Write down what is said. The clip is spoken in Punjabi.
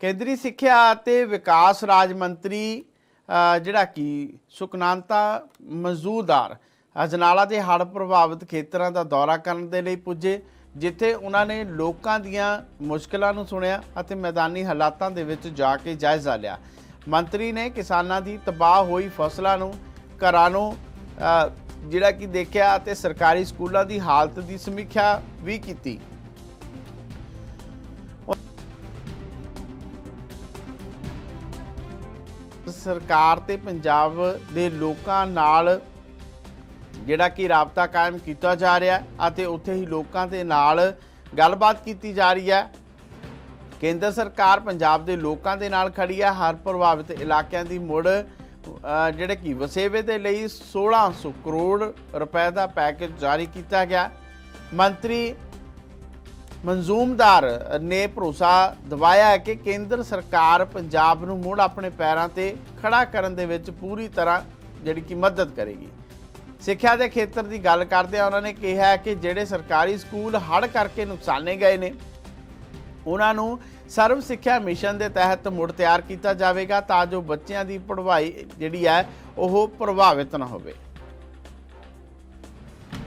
ਕੇਂਦਰੀ ਸਿੱਖਿਆ ਅਤੇ ਵਿਕਾਸ ਰਾਜ ਮੰਤਰੀ ਜਿਹੜਾ ਕਿ ਸੁਖਨਾਂਤਾ ਮਜ਼ਦੂਰਦਾਰ ਅਜਨਾਲਾ ਦੇ ਹੜ੍ਹ ਪ੍ਰਭਾਵਿਤ ਖੇਤਰਾਂ ਦਾ ਦੌਰਾ ਕਰਨ ਦੇ ਲਈ ਪੁੱਜੇ, ਜਿੱਥੇ ਉਹਨਾਂ ਨੇ ਲੋਕਾਂ ਦੀਆਂ ਮੁਸ਼ਕਲਾਂ ਨੂੰ ਸੁਣਿਆ ਅਤੇ ਮੈਦਾਨੀ ਹਾਲਾਤਾਂ ਦੇ ਵਿੱਚ ਜਾ ਕੇ ਜਾਇਜ਼ਾ ਲਿਆ। ਮੰਤਰੀ ਨੇ ਕਿਸਾਨਾਂ ਦੀ ਤਬਾਹ ਹੋਈ ਫਸਲਾਂ ਨੂੰ, ਘਰਾਂ ਨੂੰ ਜਿਹੜਾ ਕਿ ਦੇਖਿਆ ਅਤੇ ਸਰਕਾਰੀ ਸਕੂਲਾਂ ਦੀ ਹਾਲਤ ਦੀ ਸਮੀਖਿਆ ਵੀ ਕੀਤੀ। ਸਰਕਾਰ ਤੇ ਪੰਜਾਬ ਦੇ ਲੋਕਾਂ ਨਾਲ ਜਿਹੜਾ ਕਿ ਰਾਬਤਾ ਕਾਇਮ ਕੀਤਾ ਜਾ ਰਿਹਾ ਹੈ ਅਤੇ ਉੱਥੇ ਹੀ ਲੋਕਾਂ ਦੇ ਨਾਲ ਗੱਲਬਾਤ ਕੀਤੀ ਜਾ ਰਹੀ ਹੈ। ਕੇਂਦਰ ਸਰਕਾਰ ਪੰਜਾਬ ਦੇ ਲੋਕਾਂ ਦੇ ਨਾਲ ਖੜੀ ਹੈ। ਹਰ ਪ੍ਰਭਾਵਿਤ ਇਲਾਕਿਆਂ ਦੀ ਮੁੜ ਜਿਹੜੇ ਕਿ ਵਸੇਵੇ ਦੇ ਲਈ 1600 ਕਰੋੜ ਰੁਪਏ ਦਾ ਪੈਕੇਜ ਜਾਰੀ ਕੀਤਾ ਗਿਆ। ਮੰਤਰੀ ਮਨਜ਼ੂਮਦਾਰ ਨੇ ਭਰੋਸਾ ਦਿਵਾਇਆ ਹੈ ਕਿ ਕੇਂਦਰ ਸਰਕਾਰ ਪੰਜਾਬ ਨੂੰ ਮੁੜ ਆਪਣੇ ਪੈਰਾਂ ਤੇ ਖੜਾ ਕਰਨ ਦੇ ਵਿੱਚ ਪੂਰੀ ਤਰ੍ਹਾਂ ਜਿਹੜੀ ਕਿ ਮਦਦ ਕਰੇਗੀ। ਸਿੱਖਿਆ ਦੇ ਖੇਤਰ ਦੀ ਗੱਲ ਕਰਦੇ ਉਹਨਾਂ ਨੇ ਕਿਹਾ ਕਿ ਜਿਹੜੇ ਸਰਕਾਰੀ ਸਕੂਲ ਹੜ੍ਹ ਕਰਕੇ ਨੁਕਸਾਨੇ ਗਏ ਨੇ, ਉਹਨਾਂ ਨੂੰ ਸਰਵ ਸਿੱਖਿਆ ਮਿਸ਼ਨ ਦੇ ਤਹਿਤ ਮੁੜ ਤਿਆਰ ਕੀਤਾ ਜਾਵੇਗਾ ਤਾਂ ਜੋ ਬੱਚਿਆਂ ਦੀ ਪੜ੍ਹਾਈ ਜਿਹੜੀ ਹੈ ਉਹ ਪ੍ਰਭਾਵਿਤ ਨਾ ਹੋਵੇ।